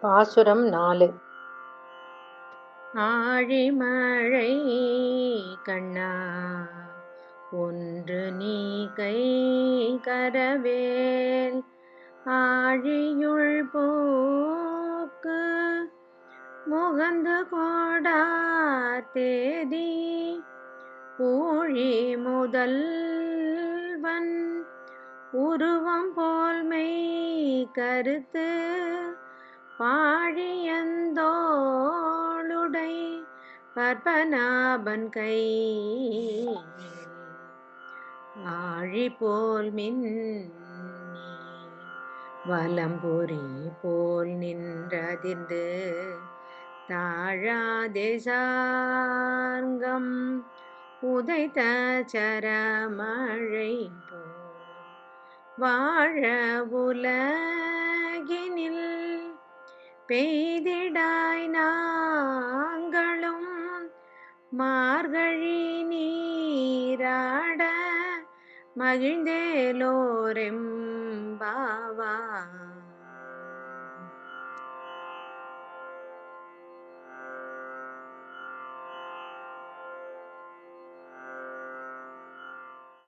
பாசுரம் நாலு. ஆழிமழை கண்ணா ஒன்று நீ கை கரவேல். ஆழியுள் போக்கு முகந்து கோடா தேதி ஊழி முதல்வன் உருவம் போல் மெய் கருத்து. பாழியந்தோளுடை பற்பநாபன் கை. ஆழி போல் மின்னி வலம்புரி போல் நின்றதிர்ந்து தாழாதே சார்கம் உதைத்த சரமழை போல் வாழ உலகினில் பெய்திடாய் நாங்களும் மார்கழி நீராட மகிழ்ந்தேலோரெம்பாவா.